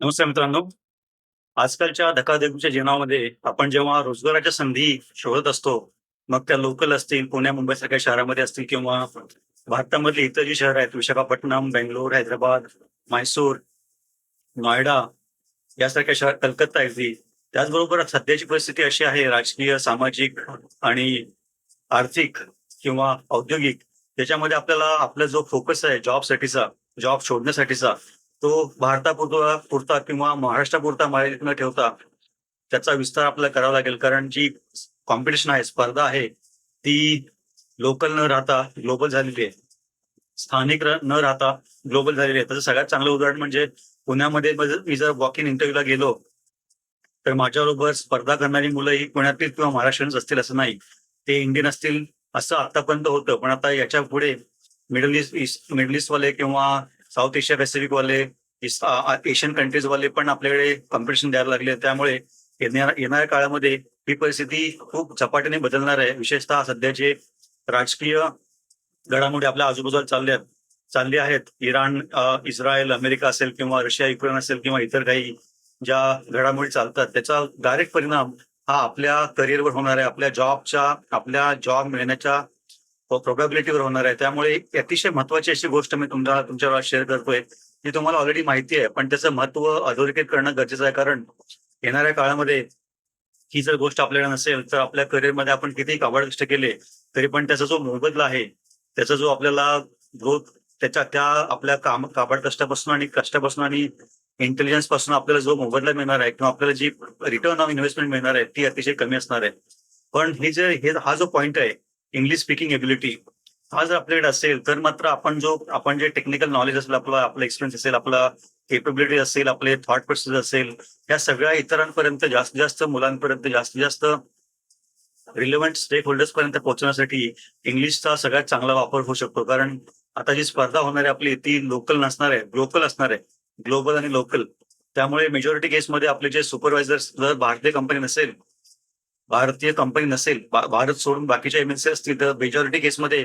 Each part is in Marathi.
नमस्कार मित्रांनो. आजकालच्या धकाधकीच्या जीवनामध्ये आपण जेव्हा रोजगाराच्या संधी शोधत असतो मग त्या लोकल असतील पुण्या मुंबईसारख्या शहरामध्ये असतील किंवा भारतामधली इतर जी शहर आहेत विशाखापट्टणम बेंगलोर हैदराबाद म्हैसूर नोएडा यासारख्या शहर कलकत्ता अगदी त्याचबरोबर सध्याची परिस्थिती अशी आहे राजकीय सामाजिक आणि आर्थिक किंवा औद्योगिक त्याच्यामध्ये आपल्याला आपला जो फोकस आहे जॉबसाठीचा जॉब शोधण्यासाठीचा तो भारतापुरता पुरता किंवा महाराष्ट्रापुरता मर्यादित न ठेवता त्याचा विस्तार आपल्याला करावा लागेल. कारण जी कॉम्पिटिशन आहे स्पर्धा आहे ती लोकल न राहता ग्लोबल झालेली आहे. स्थानिक न राहता ग्लोबल झालेली आहे. त्याचं सगळ्यात चांगलं उदाहरण म्हणजे पुण्यामध्ये मी जर वॉक इन इंटरव्ह्यूला गेलो तर माझ्याबरोबर स्पर्धा करणारी मुलं ही पुण्यातील किंवा महाराष्ट्रीयनच असतील असं नाही. ते इंडियन असतील असं आतापर्यंत होतं. पण आता याच्यापुढे मिडल ईस्ट मिडल ईस्ट वाले किंवा साऊथ एशिया पॅसिफिक वाले एशियन कंट्रीज वाले पण आपल्याकडे कॉम्पिटिशन द्यायला लागले त्यामुळे येणाऱ्या येणाऱ्या काळामध्ये ही परिस्थिती खूप झपाट्याने बदलणार आहे. विशेषतः सध्याचे राजकीय घडामोडी आपल्या आजूबाजूला चालल्या चालली आहेत. इराण इस्रायल अमेरिका असेल किंवा रशिया युक्रेन असेल किंवा इतर काही ज्या घडामोडी चालतात त्याचा डायरेक्ट परिणाम हा आपल्या करिअरवर होणार आहे. आपल्या जॉबच्या आपल्या जॉब मिळण्याच्या प्रोबॅबिलिटीवर होणार आहे. त्यामुळे अतिशय महत्वाची अशी गोष्ट मी तुम्हाला तुमच्यावर शेअर करतोय. हे तुम्हाला ऑलरेडी माहिती आहे पण त्याचं महत्त्व अधोरेखित करणं गरजेचं आहे. कारण येणाऱ्या काळामध्ये ही जर गोष्ट आपल्याला नसेल तर आपल्या करिअरमध्ये आपण कितीही काबाड कष्ट केले तरी पण त्याचा जो मोबदला आहे त्याचा जो आपल्याला ग्रोथ त्याच्या त्या आपल्या काम काबाड कष्टापासून आणि कष्टापासून आणि इंटेलिजन्सपासून आपल्याला जो मोबदला मिळणार आहे किंवा आपल्याला जी रिटर्न ऑफ इन्व्हेस्टमेंट मिळणार आहे ती अतिशय कमी असणार आहे. पण हे जे हे हा जो पॉईंट आहे इंग्लिश स्पीकिंग एबिलिटी हा जर आपल्याकडे असेल तर मात्र आपण जो आपण जे टेक्निकल नॉलेज असेल आपलं आपलं एक्सपिरियन्स असेल आपला केपेबिलिटी असेल आपले थॉट प्रोसेस असेल या सगळ्या इतरांपर्यंत जास्तीत जास्त मुलांपर्यंत जास्तीत जास्त रिलेव्हंट स्टेक होल्डर्स पर्यंत पोहोचण्यासाठी इंग्लिशचा सगळ्यात चांगला वापर होऊ शकतो. कारण आता जी स्पर्धा होणार आहे आपली ती लोकल नसणार आहे ग्लोकल असणार आहे ग्लोबल आणि लोकल त्यामुळे मेजॉरिटी केसमध्ये आपले जे सुपरवायझर्स जर भारतीय कंपनी नसेल भारतीय कंपनी नसेल भारत सोडून बाकीच्या एमएनसी असतील तर मेजॉरिटी केसमध्ये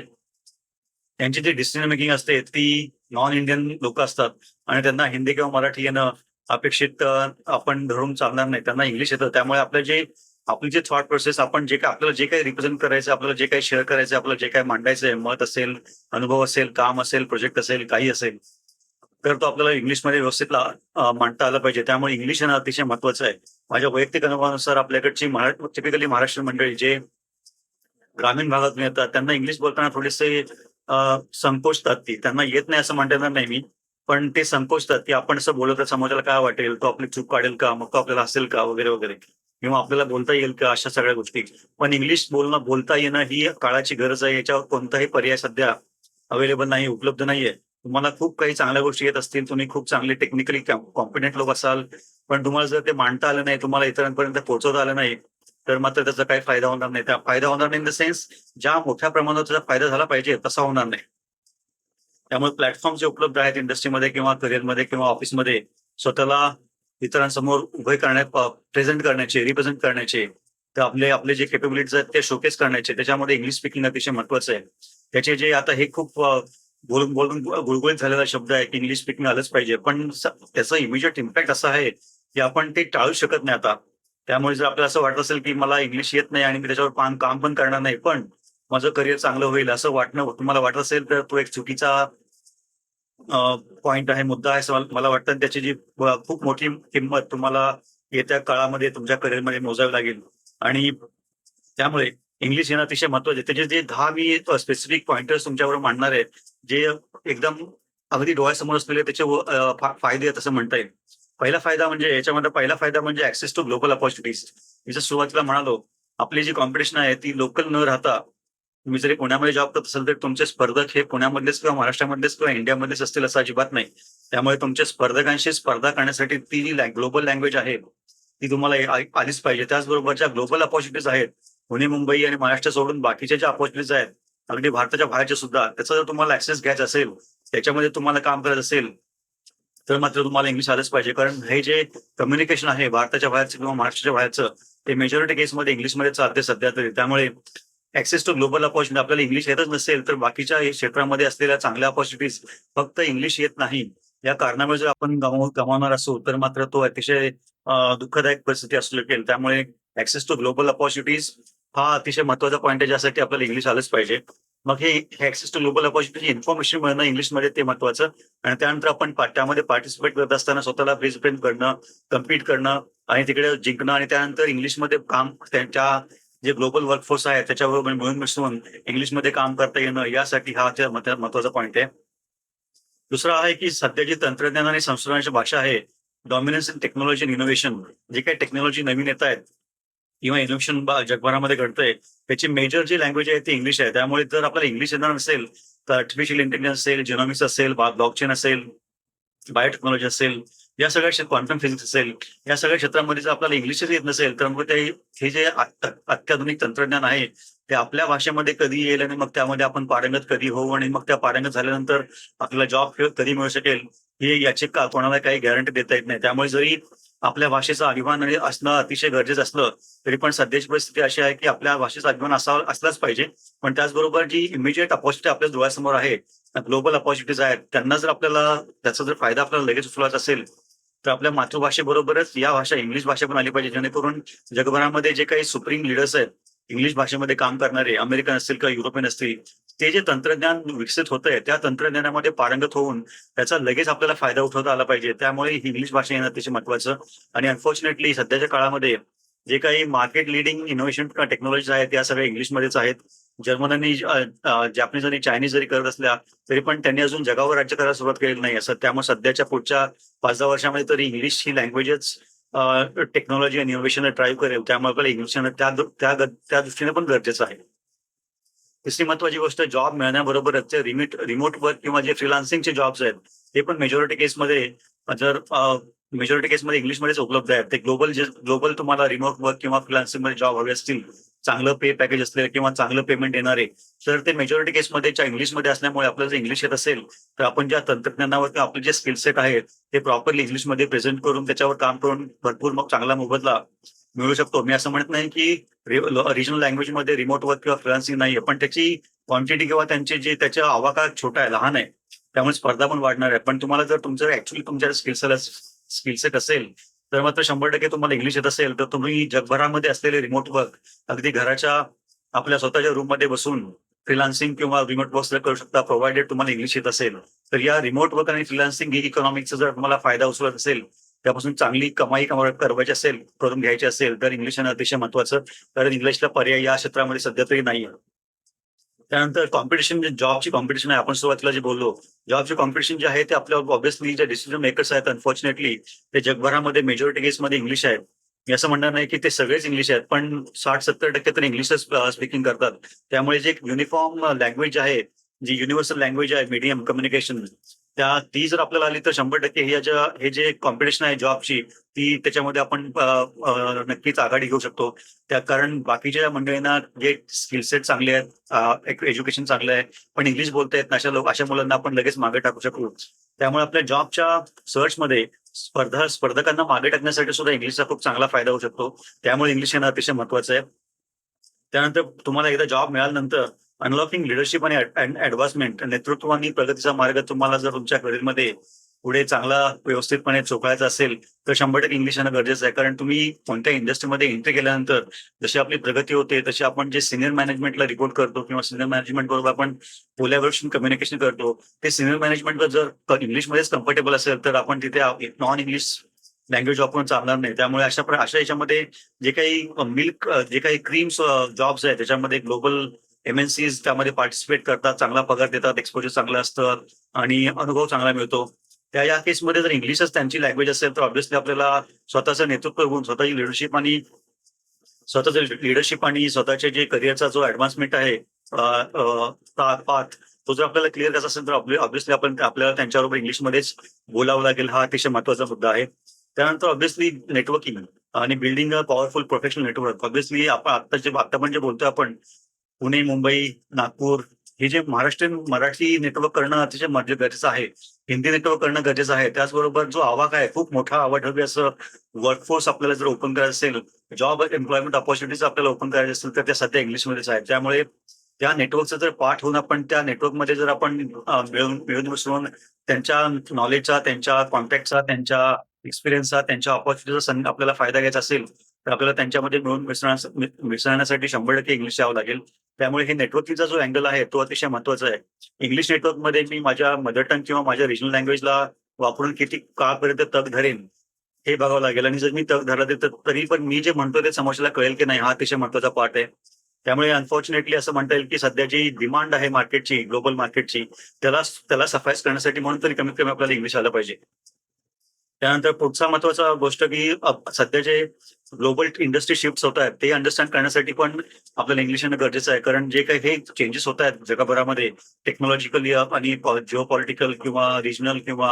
त्यांची जी डिसिजन मेकिंग असते ती नॉन इंडियन लोक असतात. आणि त्यांना हिंदी किंवा मराठी येणं अपेक्षित आपण धरून चालणार नाही. त्यांना इंग्लिश येतं. त्यामुळे आपलं जे आपली जे थॉट प्रोसेस आपण जे काय आपल्याला जे काही रिप्रेझेंट करायचं आपल्याला जे काही शेअर करायचं आपल्याला जे काही मांडायचं आहे मत असेल अनुभव असेल काम असेल प्रोजेक्ट असेल काही असेल तर तो आपल्याला इंग्लिशमध्ये व्यवस्थित मांडता आला पाहिजे. त्यामुळे इंग्लिश हे अतिशय महत्वाचं आहे. माझ्या वैयक्तिक अनुभवानुसार आपल्याकडची टिपिकली महाराष्ट्र मंडळी जे ग्रामीण भागातून येतात त्यांना इंग्लिश बोलताना थोडेसे संकोचतात ती. त्यांना येत नाही असं म्हणता येणार नाही मी. पण ते संकोचतात की आपण असं बोलत तर समोरच्याला काय वाटेल? तो आपली चूक काढेल का? मग तो आपल्याला हसेल का? वगैरे वगैरे. किंवा आपल्याला बोलता येईल का? अशा सगळ्या गोष्टी. पण इंग्लिश बोलणं बोलता येणं ही काळाची गरज आहे. याच्यावर कोणताही पर्याय सध्या अवेलेबल नाही उपलब्ध नाहीये. तुम्हाला खूप काही चांगल्या गोष्टी येत असतील. तुम्ही खूप चांगले टेक्निकली कॉम्पिटंट लोक असाल. पण तुम्हाला जर ते मांडता आलं नाही तुम्हाला इतरांपर्यंत पोहोचवता आलं नाही तर मात्र त्याचा काही फायदा होणार नाही. त्या फायदा होणार नाही इन द सेन्स ज्या मोठ्या प्रमाणात त्याचा फायदा झाला पाहिजे तसा होणार नाही. त्यामुळे प्लॅटफॉर्म जे उपलब्ध आहेत इंडस्ट्रीमध्ये किंवा करिअरमध्ये किंवा ऑफिसमध्ये स्वतःला इतरांसमोर उभे करण्यात प्रेझेंट करण्याचे रिप्रेझेंट करण्याचे तर आपले आपले जे केपेबिलिटीज आहेत ते शोकेस करण्याचे त्याच्यामध्ये इंग्लिश स्पीकिंग अतिशय महत्वाचं आहे. त्याचे जे आता हे खूप बोलून बोलून गुळगुळीत झालेला शब्द आहे की इंग्लिश स्पीकिंग आलंच पाहिजे. पण त्याचा इमिजिएट इम्पॅक्ट असा आहे की आपण ते टाळू शकत नाही आता. त्यामुळे जर आपल्याला असं वाटत असेल की मला इंग्लिश येत नाही आणि मी त्याच्यावर पान काम पण करणार नाही पण माझं करिअर चांगलं होईल असं वाटणं तुम्हाला वाटत असेल तर तो एक चुकीचा पॉइंट आहे मुद्दा आहे असं मला- वाटतं. त्याची जी खूप मोठी किंमत तुम्हाला येत्या काळामध्ये तुमच्या करिअरमध्ये मोजावी लागेल. आणि त्यामुळे इंग्लिश येणं अतिशय महत्वाचं आहे. त्याचे जे दहा मी स्पेसिफिक पॉइंटर्स तुमच्यावर मांडणार आहेत जे एकदम अगदी डोळ्यासमोर असलेले त्याचे फायदे आहेत असं म्हणता येईल. पहिला फायदा म्हणजे याच्यामध्ये पहिला फायदा म्हणजे ऍक्सेस टू ग्लोबल अपॉर्च्युनिटीज मी जर सुरुवातीला म्हणालो आपली जी कॉम्पिटिशन आहे ती लोकल न राहता तुम्ही जरी पुण्यामध्ये जॉब करत असाल तर तुमचे स्पर्धक हे पुण्यामधलेच किंवा महाराष्ट्रामधलेच किंवा इंडियामध्येच असतील असं अजिबात नाही. त्यामुळे तुमच्या स्पर्धकांशी स्पर्धा करण्यासाठी ती जी ग्लोबल लँग्वेज आहे ती तुम्हाला आलीच पाहिजे. त्याचबरोबर ज्या ग्लोबल अपॉर्च्युनिटीज आहेत पुणे मुंबई आणि महाराष्ट्र सोडून बाकीच्या ज्या अपॉर्च्युनिटीज आहेत अगदी भारताच्या बाहेरच्या सुद्धा त्याचा जर तुम्हाला ऍक्सेस घ्यायचा असेल त्याच्यामध्ये तुम्हाला काम करायचं असेल तर मात्र तुम्हाला इंग्लिश आलंच पाहिजे. कारण हे जे कम्युनिकेशन आहे भारताच्या बाहेरचं किंवा महाराष्ट्राच्या बाहेरचं ते मेजॉरिटी केसमध्ये इंग्लिशमध्ये चालते सध्या तरी. त्यामुळे ऍक्सेस टू ग्लोबल अपॉर्च्युनिटी आपल्याला इंग्लिश येतच नसेल तर बाकीच्या क्षेत्रामध्ये असलेल्या चांगल्या अपॉर्च्युनिटीज फक्त इंग्लिश येत नाही. या कारणामुळे जर आपण गमावणार असू तर मात्र तो अतिशय दुःखदायक परिस्थिती असू शकेल. त्यामुळे ऍक्सेस टू ग्लोबल अपॉर्च्युनिटीज हा अतिशय महत्त्वाचा पॉईंट आहे ज्यासाठी आपल्याला इंग्लिश आलंच पाहिजे. मग हे access to global opportunity information मिळणं इंग्लिशमध्ये ते महत्वाचं. आणि त्यानंतर आपण त्यामध्ये पार्टिसिपेट करत असताना स्वतःला रिप्रेझेंट करणं कम्पीट करणं आणि तिकडे जिंकणं आणि त्यानंतर इंग्लिशमध्ये काम त्यांच्या जे ग्लोबल वर्कफोर्स आहे त्याच्याबरोबर मिळून मिसळून इंग्लिशमध्ये काम करता येणं यासाठी हा त्या महत्त्वाचा पॉईंट आहे. दुसरा आहे की सध्याची तंत्रज्ञान आणि संशोधनाची भाषा आहे डॉमिनन्स इन टेक्नॉलॉजी इनोव्हेशन जे काही टेक्नॉलॉजी नवीन येत आहेत किंवा इनोव्हेशन जगभरामध्ये घडतंय त्याची मेजर जी लँग्वेज आहे ती इंग्लिश आहे. त्यामुळे जर आपल्याला इंग्लिश येणार नसेल तर आर्टिफिशियल इंटेलिजन्स असेल जिनॉमिक्स असेल ब्लॉकचेन असेल बायोटेक्नॉलॉजी असेल या सगळ्या क्वांटम फिजिक्स असेल या सगळ्या क्षेत्रामध्ये जर आपल्याला इंग्लिशच येत नसेल तर मग ते हे जे अत्याधुनिक तंत्रज्ञान आहे ते आपल्या भाषेमध्ये कधी येईल आणि मग त्यामध्ये आपण पारंगत कधी होऊ आणि मग त्या पारंगत झाल्यानंतर आपल्याला जॉब कधी मिळू शकेल हे याची का कोणाला काही गॅरंटी देता येत नाही. त्यामुळे जरी आपल्या भाषेचा अभिमान आणि असणं अतिशय गरजेचं असलं तरी पण सध्याची परिस्थिती अशी आहे की आपल्या भाषेचा अभिमान असा असलाच पाहिजे. पण त्याचबरोबर जी इमिजिएट अपॉर्च्युनिटी आपल्या डोळ्यासमोर आहे ग्लोबल अपॉर्च्युनिटीज आहेत त्यांना जर आपल्याला त्याचा जर फायदा आपल्याला लगेच उचलायचा असेल तर आपल्या मातृभाषेबरोबरच या भाषा इंग्लिश भाषा पण आली पाहिजे जेणेकरून जगभरामध्ये जे काही सुप्रीम लिडर्स आहेत इंग्लिश भाषेमध्ये काम करणारे अमेरिकन असतील किंवा युरोपियन असतील ते जे तंत्रज्ञान विकसित होत आहे त्या तंत्रज्ञानामध्ये पारंगत होऊन त्याचा लगेच आपल्याला फायदा उठवता आला पाहिजे. त्यामुळे ही इंग्लिश भाषा येणं अतिशय महत्वाचं. आणि अनफॉर्च्युनेटली सध्याच्या काळामध्ये जे काही मार्केट लिडिंग इनोव्हेशन टेक्नॉलॉजीज आहेत त्या सगळ्या इंग्लिशमध्येच आहेत. जर्मन आणि जॅपनीज आणि चायनीज जरी करत असल्या तरी पण त्यांनी अजून जगावर राज्य करायला सुरुवात केलेली नाही. असं त्यामुळे सध्याच्या पुढच्या पाच दहा वर्षामध्ये तरी इंग्लिश ही लँग्वेजच टेक्नॉलॉजी आणि इनोव्हेशन ड्राईव्ह करेल. त्यामुळे आपल्याला इंग्लिश त्या त्या दृष्टीने पण गरजेचं आहे. तिसरी महत्वाची गोष्ट जॉब मिळण्याबरोबरच रिमिट रिमोट वर्क किंवा जे फ्रीलान्सिंगचे जॉब्स आहेत ते पण मेजॉरिटी केसमध्ये जर मेजॉरिटी केसमध्ये इंग्लिशमध्येच उपलब्ध आहेत. ते ग्लोबल जे ग्लोबल तुम्हाला रिमोट वर्क किंवा फ्रीलान्सिंगमध्ये जॉब हवे असतील चांगलं पे पॅकेज असलेलं किंवा चांगलं पेमेंट येणारे तर ते मेजॉरिटी केसमध्ये इंग्लिशमध्ये असल्यामुळे आपल्याला जर इंग्लिश येत असेल तर आपण ज्या तंत्रज्ञानावर किंवा आपले जे स्किल सेट आहेत ते प्रॉपरली इंग्लिशमध्ये प्रेझेंट करून त्याच्यावर काम करून भरपूर मग चांगला मोबदला मिळू शकतो. मी असं म्हणत नाही की रिजनल लँग्वेजमध्ये रिमोट वर्क किंवा फ्रिलान्सिंग नाहीये पण त्याची क्वांटिटी किंवा त्यांचे जे त्याचा आवाका छोटा आहे लहान आहे त्यामुळे स्पर्धा पण वाढणार आहे. पण तुम्हाला जर तुमचं ऍक्च्युली तुमच्या स्किल स्किलसेट असेल तर मात्र शंभर टक्के तुम्हाला इंग्लिश येत असेल तर तुम्ही जगभरामध्ये असलेले रिमोट वर्क अगदी घराच्या आपल्या स्वतःच्या रूममध्ये बसून फ्रिलान्सिंग किंवा रिमोट वर्क करू शकता प्रोव्हाइडेड तुम्हाला इंग्लिश येत असेल. तर या रिमोट वर्क आणि फ्रिलान्सिंग ही इकॉनॉमिकचा जर तुम्हाला फायदा उचलत असेल त्यापासून चांगली कमाई करवायची असेल करून घ्यायची असेल तर इंग्लिश आणि अतिशय महत्वाचं कारण इंग्लिशला पर्याय या क्षेत्रामध्ये सध्या तरी नाहीये. त्यानंतर कॉम्पिटिशन जे जॉबची कॉम्पिटिशन आहे आपण सुरुवातीला जे बोललो जॉबची कॉम्पिटिशन जे आहे ते आपल्या ऑब्व्हियसली जे डिसिजन मेकर्स आहेत अनफॉर्च्युनेटली ते जगभरामध्ये मेजॉरिटी केसमध्ये इंग्लिश आहेत. मी असं म्हणणार नाही की ते सगळेच इंग्लिश आहेत पण साठ सत्तर टक्के तर इंग्लिशच स्पीकिंग करतात. त्यामुळे जे युनिफॉर्म लँग्वेज आहे जी युनिव्हर्सल लँग्वेज आहे मीडियम कम्युनिकेशन त्या ती जर आपल्याला आली तर शंभर टक्के हे ज्या हे जे कॉम्पिटिशन आहे जॉबची ती त्याच्यामध्ये आपण नक्कीच आघाडी घेऊ शकतो. त्या कारण बाकीच्या मंडळींना जे स्किल सेट चांगले आहेत एज्युकेशन चांगलं आहे पण इंग्लिश बोलतायत अशा लोक अशा मुलांना आपण लगेच मागे टाकू शकतो त्यामुळे आपल्या जॉबच्या सर्चमध्ये स्पर्धा स्पर्धकांना मागे टाकण्यासाठी सुद्धा इंग्लिशचा खूप चांगला फायदा होऊ शकतो. त्यामुळे इंग्लिश येणं अतिशय महत्वाचं आहे. त्यानंतर तुम्हाला एकदा जॉब मिळाल्यानंतर अनलॉकिंग लिडरशिप आणि ऍडव्हान्समेंट नेतृत्व आणि प्रगतीचा मार्ग तुम्हाला जर तुमच्या करिअरमध्ये पुढे चांगला व्यवस्थितपणे चोखायचा असेल तर शंभर टक्के इंग्लिश येणं गरजेचं आहे. कारण तुम्ही कोणत्या इंडस्ट्रीमध्ये एंट्री केल्यानंतर जशी आपली प्रगती होते तशी आपण जे सिनियर मॅनेजमेंटला रिपोर्ट करतो किंवा सिनियर मॅनेजमेंट बरोबर आपण कोलॅबोरेशन कम्युनिकेशन करतो ते सिनियर मॅनेजमेंट जर इंग्लिशमध्येच कम्फर्टेबल असेल तर आपण तिथे नॉन इंग्लिश लँग्वेज वापरून चालणार नाही. त्यामुळे अशा अशा याच्यामध्ये जे काही मिल्क जे काही क्रीम्स जॉब्स आहेत त्याच्यामध्ये ग्लोबल एमएनसीज त्यामध्ये पार्टिसिपेट करतात चांगला पगार देतात एक्सपोजर चांगलं असतं आणि अनुभव चांगला मिळतो. त्या या केसमध्ये जर इंग्लिशच त्यांची लँग्वेज असेल तर ऑब्व्हियसली आपल्याला स्वतःचं नेतृत्व होऊन स्वतःची लिडरशिप आणि स्वतःचं लिडरशिप आणि स्वतःचे जे करिअरचा जो ऍडव्हान्समेंट आहे पाथ तो जर आपल्याला क्लिअर करायचा असेल तर ऑब्व्हियसली आपण आपल्याला त्यांच्याबरोबर इंग्लिशमध्येच बोलावं लागेल हा अतिशय महत्त्वाचा मुद्दा आहे. त्यानंतर ऑब्व्हियसली नेटवर्किंग आणि building a powerful professional network obviously आपण आता जे आता पण जे बोलतोय आपण पुणे मुंबई नागपूर हे जे महाराष्ट्रीयन मराठी नेटवर्क करणं अतिशय गरजेचं आहे. हिंदी नेटवर्क करणं गरजेचं आहे. त्याचबरोबर जो आवाक आहे खूप मोठा आवाज हवी असं वर्कफोर्स आपल्याला जर ओपन करायचं असेल जॉब एम्प्लॉयमेंट ऑपॉर्च्युनिटीज आपल्याला ओपन करायचे असेल तर त्या सध्या इंग्लिशमध्येच आहेत. त्यामुळे त्या नेटवर्कचा जर पाठ होऊन आपण त्या नेटवर्कमध्ये जर आपण मिळून मिळून मिसळून त्यांच्या नॉलेजचा त्यांच्या कॉन्टॅक्टचा त्यांच्या एक्सपिरियन्सचा त्यांच्या ऑपॉर्च्युनिटीचा आपल्याला फायदा घ्यायचा असेल तर आपल्याला त्यांच्यामध्ये मिळून मिसळण्यासाठी शंभर टक्के इंग्लिश यावं लागेल. त्यामुळे हे नेटवर्किंगचा जो अँगल आहे तो अतिशय महत्त्वाचा आहे. इंग्लिश नेटवर्कमध्ये मी माझ्या मदर टंग किंवा माझ्या रिजनल लँग्वेजला वापरून किती काळपर्यंत तग धरेन हे बघावं लागेल. आणि जर मी तग धरला तर तरी पण मी जे म्हणतो ते समोरच्याला कळेल की नाही हा अतिशय महत्त्वाचा पार्ट आहे. त्यामुळे अनफॉर्च्युनेटली असं म्हणता येईल की सध्या जी डिमांड आहे मार्केटची ग्लोबल मार्केटची त्याला त्याला सफाईस करण्यासाठी म्हणून तरी कमीत कमी आपल्याला इंग्लिश आलं पाहिजे. त्यानंतर पुढचा महत्त्वाचा गोष्ट की सध्या जे ग्लोबल इंडस्ट्री शिफ्ट होत आहेत ते अंडरस्टँड करण्यासाठी पण आपल्याला इंग्लिश येणं गरजेचं आहे. कारण जे काही हे चेंजेस होत आहेत जगभरामध्ये टेक्नॉलॉजिकली आणि जिओ पॉलिटिकल किंवा रिजनल किंवा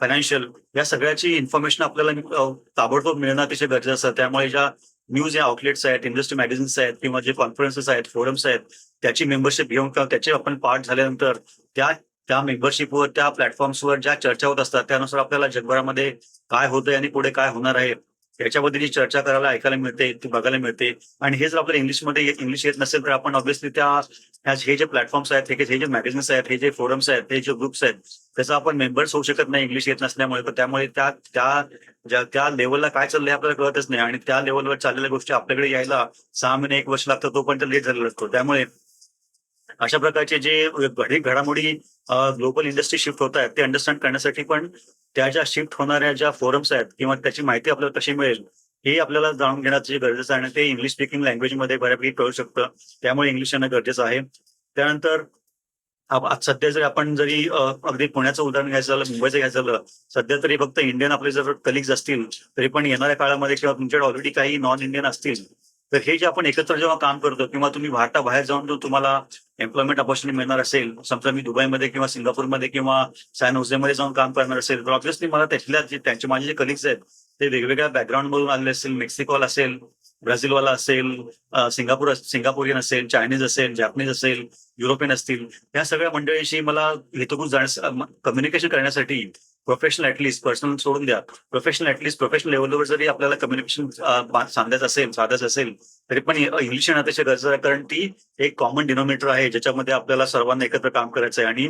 फायनान्शियल या सगळ्याची इन्फॉर्मेशन आपल्याला ताबडतोब मिळणं अतिशय गरजेचं असतं. त्यामुळे ज्या न्यूज या आउटलेट्स आहेत इंडस्ट्री मॅगझिन्स आहेत किंवा जे कॉन्फरन्सेस आहेत फोरम्स आहेत त्याची मेंबरशिप घेऊन किंवा त्याचे आपण पार्ट झाल्यानंतर त्या त्या मेंबरशिपवर त्या प्लॅटफॉर्म्सवर ज्या चर्चा होत असतात त्यानुसार आपल्याला जगभरामध्ये काय होतंय आणि पुढे काय होणार आहे याच्याबद्दल चर्चा करायला ऐकायला मिळते ती बघायला मिळते. आणि हे जर आपल्याला इंग्लिशमध्ये इंग्लिश येत नसेल तर आपण ऑब्व्हियसली त्या ह्या- हे जे प्लॅटफॉर्म्स आहेत हे जे मॅगझिन्स आहेत हे जे फोरम्स आहेत हे जे ग्रुप्स आहेत त्याचा आपण मेंबर्स होऊ शकत नाही इंग्लिश येत नसल्यामुळे. तर त्यामुळे त्या त्या ज्या त्या लेवलला काय चाललंय आपल्याला कळतच नाही. आणि त्या लेवलवर चाललेल्या गोष्टी आपल्याकडे यायला सहा महिने एक वर्ष लागतं पण लेट झालेला असतो. त्यामुळे अशा प्रकारचे जे घडी घडामोडी ग्लोबल इंडस्ट्री शिफ्ट होत आहेत ते अंडरस्टँड करण्यासाठी पण त्या ज्या शिफ्ट होणाऱ्या ज्या फोरम्स आहेत किंवा त्याची माहिती आपल्याला कशी मिळेल हे आपल्याला जाणून घेण्याची गरजेचं आहे आणि ते इंग्लिश स्पीकिंग लँग्वेजमध्ये बऱ्यापैकी कळू शकतं. त्यामुळे इंग्लिश येणं गरजेचं आहे. त्यानंतर सध्या जरी आपण जरी अगदी पुण्याचं उदाहरण घ्यायचं झालं मुंबईचं घ्यायचं झालं सध्या तरी फक्त इंडियन आपले जर कलिग्स असतील तरी पण येणाऱ्या काळामध्ये किंवा तुमच्याकडे ऑलरेडी काही नॉन इंडियन असतील तर हे जे आपण एकत्र जेव्हा काम करतो किंवा तुम्ही भारताबाहेर जाऊन जो तुम्हाला एम्प्लॉयमेंट ऑपॉर्च्युनिटी मिळणार असेल समजा मी दुबईमध्ये किंवा सिंगापूरमध्ये किंवा सॅन होजेमध्ये जाऊन काम करणार असेल तर ऑब्व्हियसली मला त्यातल्या जे त्यांचे माझे जे कलिग्स आहेत ते वेगवेगळ्या बॅकग्राऊंड मधून आलेले असेल मेक्सिकोला असेल ब्राझीलवाला असेल सिंगापूर सिंगापुरियन असेल चायनीज असेल जॅपनीज असेल युरोपियन असतील या सगळ्या मंडळींशी मला हेतुकून जाण्यास कम्युनिकेशन करण्यासाठी प्रोफेशनल ऍटलिस्ट पर्सनल सोडून द्या. प्रोफेशनल ऍटलीस्ट प्रोफेशनल लेवलवर जरी आपल्याला कम्युनिकेशन सांगायचं असेल साधायचं असेल तरी पण इंग्लिश येणं अतिशय गरजेचं आहे. कारण ती एक कॉमन डिनॉमिनेटर आहे ज्याच्यामध्ये आपल्याला सर्वांना एकत्र काम करायचं आहे आणि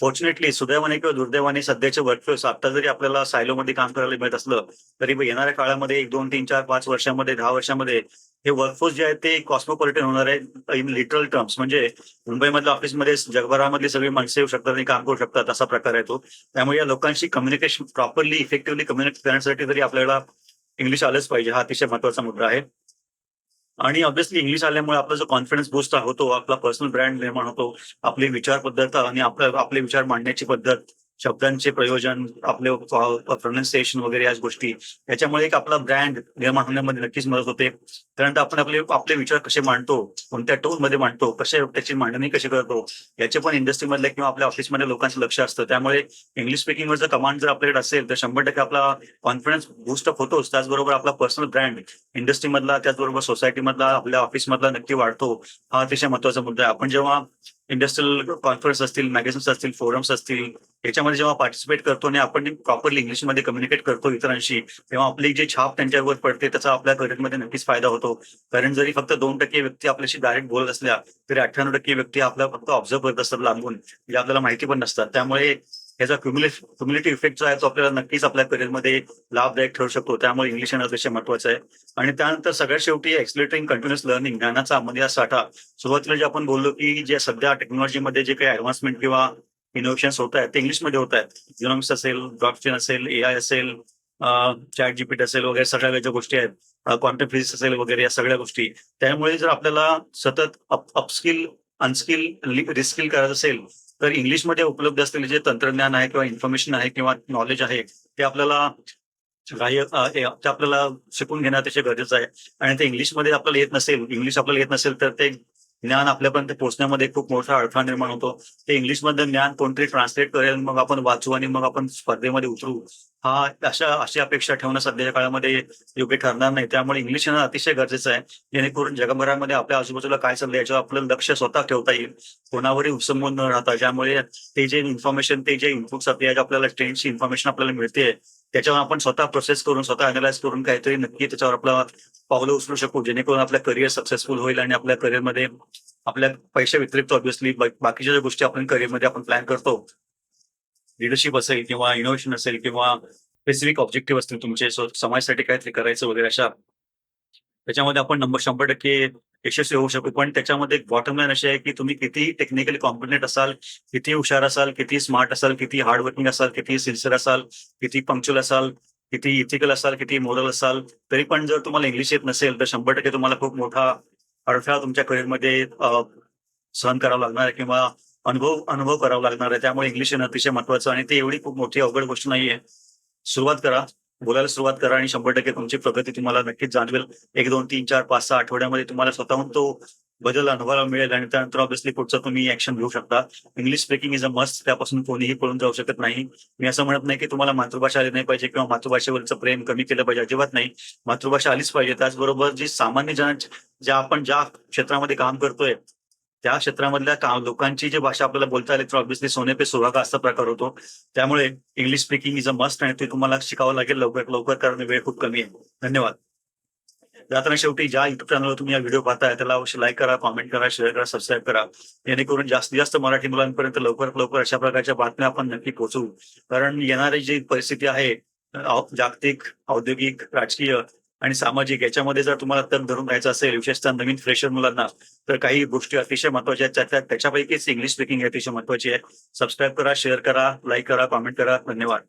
फॉर्च्युनेटली सुदैवाने किंवा दुर्दैवाने सध्याचे वर्कफोर्स आता जरी आपल्याला सायलोमध्ये काम करायला मिळत असलं तरी येणाऱ्या काळामध्ये एक दोन तीन चार पाच वर्षामध्ये दहा वर्षामध्ये हे वर्कफोर्स जे आहे ते कॉस्मोपॉलिटन होणार आहे इन लिटरल टर्म्स म्हणजे मुंबईमधल्या ऑफिसमध्ये जगभरामधली सगळी माणसं येऊ शकतात आणि काम करू शकतात असा प्रकार आहे तो. त्यामुळे या लोकांशी कम्युनिकेशन प्रॉपरली इफेक्टिव्हली कम्युनिकेट करण्यासाठी तरी आपल्याला इंग्लिश आलंच पाहिजे. हा अतिशय महत्त्वाचा मुद्दा आहे. आणि ऑब्व्हियसली इंग्लिश आल्यामुळे आपला जो कॉन्फिडन्स बुस्ट होतो आपला पर्सनल ब्रँड निर्माण होतो आपली विचार पद्धत आणि आपलं आपले विचार मांडण्याची पद्धत शब्दांचे प्रयोजन आपले प्रोनाऊन्सिएशन वगैरे या गोष्टी. याच्यामुळे एक आपला ब्रँड निर्माण होण्यामध्ये नक्कीच मदत होते. त्यानंतर आपण आपले आपले विचार कसे मांडतो कोणत्या टोनमध्ये मांडतो कसे त्याची मांडणी कशी करतो याचे पण इंडस्ट्रीमधल्या किंवा आपल्या ऑफिसमध्ये लोकांचं लक्ष असतं. त्यामुळे इंग्लिश स्पीकिंगवर जर कमांड जर आपल्याकडे असेल तर शंभर टक्के आपला कॉन्फिडन्स बुस्टअप होतोच. त्याचबरोबर आपला पर्सनल ब्रँड इंडस्ट्रीमधला त्याचबरोबर सोसायटीमधला आपल्या ऑफिसमधला नक्की वाढतो. हा अतिशय महत्त्वाचा मुद्दा आहे. आपण जेव्हा इंडस्ट्रियल कॉन्फरन्स असतील मॅगझिन्स असतील फोरम्स असतील याच्यामध्ये जेव्हा पार्टिसिपेट करतो आणि आपण प्रॉपरली इंग्लिशमध्ये कम्युनिकेट करतो इतरांशी तेव्हा आपली जे छाप त्यांच्यावर पडते त्याचा आपल्या करिअरमध्ये नक्कीच फायदा होतो. कारण जरी फक्त दोन टक्के व्यक्ती आपल्याशी डायरेक्ट बोलत असल्या तरी अठ्ठ्याण्णव टक्के व्यक्ती आपल्या फक्त ऑब्झर्व करत असतात लांबून जे आपल्याला माहिती पण नसतात. त्यामुळे याचा क्युम्युलेटिव्ह इफेक्ट जो आहे तो आपल्याला नक्कीच आपल्या करिअरमध्ये लाभदायक ठरू शकतो. त्यामुळे इंग्लिश येणं अतिशय महत्वाचं आहे. आणि त्यानंतर सगळ्यात शेवटी एक्सलेटिंग कंटिन्युअस लर्निंग ज्ञानाचा अमर्याद साठा सुरुवातीला जे आपण बोललो की जे सध्या टेक्नॉलॉजीमध्ये जे काही ऍडव्हान्समेंट किंवा इनोव्हेशन्स होत आहेत ते इंग्लिशमध्ये होत आहेत. जिनॉमिक्स असेल ब्लॉकचेन असेल ए आय असेल चॅट जीपीटी असेल वगैरे सगळ्या ज्या गोष्टी आहेत क्वांटम फिजिक्स असेल वगैरे या सगळ्या गोष्टी. त्यामुळे जर आपल्याला सतत अपस्किल अनस्किल रिस्किल करायचं असेल तर इंग्लिशमध्ये उपलब्ध असलेले जे तंत्रज्ञान आहे किंवा इन्फॉर्मेशन आहे किंवा नॉलेज आहे ते आपल्याला ग्राह्य ते आपल्याला शिकून घेणं अतिशय गरजेचं आहे. आणि ते इंग्लिशमध्ये आपल्याला येत नसेल इंग्लिश आपल्याला येत नसेल तर ते ज्ञान आपल्यापर्यंत पोहोचण्यामध्ये खूप मोठा अडथळा निर्माण होतो. ते इंग्लिश ज्ञान कोणतरी ट्रान्सलेट करेल मग आपण वाचू आणि मग आपण स्पर्धेमध्ये उतरू. हा अशा अशी अपेक्षा ठेवणं सध्याच्या काळामध्ये योग्य ठरणार नाही. त्यामुळे इंग्लिश येणं अतिशय गरजेचं आहे. जेणेकरून जगभरामध्ये आपल्या आजूबाजूला काय चाललंय याच्यावर आपलं लक्ष स्वतः ठेवता येईल. कोणावरही उसंबून न राहता ज्यामुळे ते जे इन्फॉर्मेशन ते जे इनपुट्स आपल्याला ट्रेनची इन्फॉर्मेशन आपल्याला मिळते त्याच्यावर आपण स्वतः प्रोसेस करून स्वतः अनालाइज करून काहीतरी नक्की त्याच्यावर आपला पावलं उचलू शकू. जेणेकरून आपलं करिअर सक्सेसफुल होईल आणि आपल्या करिअरमध्ये आपल्या पैशा व्यतिरिक्त ऑब्व्हियसली बाकीच्या ज्या गोष्टी आपण करिअरमध्ये आपण प्लॅन करतो लिडरशिप असेल किंवा इनोव्हेशन असेल किंवा स्पेसिफिक ऑब्जेक्टिव्ह असतील तुमचे समाजासाठी काहीतरी करायचं वगैरे अशा त्याच्यामध्ये आपण नंबर शंभर टक्के यशस्वी होऊ शकू. पण त्याच्यामध्ये बॉटम लाईन अशी आहे की तुम्ही किती टेक्निकली कॉम्पिटेंट असाल किती हुशार असाल किती स्मार्ट असाल किती हार्डवर्किंग असाल किती सिन्सिअर असाल किती पंक्च्युअल असाल किती इथिकल असाल किती मोरल असाल तरी पण जर तुम्हाला इंग्लिश येत नसेल तर शंभर टक्के तुम्हाला खूप मोठा अडथळा तुमच्या करिअरमध्ये सहन करावा लागणार आहे किंवा अनुभव अनुभव करावा लागणार आहे. त्यामुळे इंग्लिश येणं अतिशय महत्वाचं आणि ते एवढी खूप मोठी अवघड गोष्ट नाहीये. सुरुवात करा. बोलायला सुरुवात करा आणि शंभर टक्के तुमची प्रगती तुम्हाला नक्कीच जाणवेल. एक दोन तीन चार पाच सहा आठवड्यामध्ये तुम्हाला स्वतःहून तो बदल अनुभवायला मिळेल आणि त्यानंतर ऑब्व्हियसली पुढचं तुम्ही ऍक्शन घेऊ शकता. English speaking is a must त्यापासून कोणीही पळून जाऊ शकत नाही. मी असं म्हणत नाही की तुम्हाला मातृभाषा आली नाही पाहिजे किंवा मातृभाषेवरचं प्रेम कमी केलं पाहिजे. अजिबात नाही. मातृभाषा आलीच पाहिजे. त्याचबरोबर जी सामान्य जन ज्या आपण ज्या क्षेत्रामध्ये काम करतोय त्या क्षेत्रामधल्या काम लोकांची जी भाषा आपल्याला बोलता आली तर ऑब्व्हियसली सोने पे सुहागा असा प्रकार होतो. त्यामुळे English speaking is a must आणि ते तुम्हाला शिकावं लागेल लवकर लवकर कारण वेळ खूप कमी आहे. धन्यवाद. जाताना शेवटी ज्या युट्यूब चॅनलवर तुम्ही हा व्हिडिओ पाहताय त्याला अवश्य लाईक करा कॉमेंट करा शेअर करा सबस्क्राईब करा. जेणेकरून जास्तीत जास्त मराठी मुलांपर्यंत लवकरात लवकर अशा प्रकारच्या बातम्या आपण नक्की पोहोचवू. कारण येणारी जी परिस्थिती आहे जागतिक औद्योगिक राजकीय आणि सामाजिक याच्यामध्ये जर तुम्हाला तग धरून राहायचं असेल विशेषतः नवीन फ्रेशर मुलांना तर काही गोष्टी अतिशय महत्त्वाच्या आहेत. त्याच्यापैकीच इंग्लिश स्पीकिंग अतिशय महत्वाची आहे. सबस्क्राईब करा शेअर करा लाईक करा कॉमेंट करा. धन्यवाद.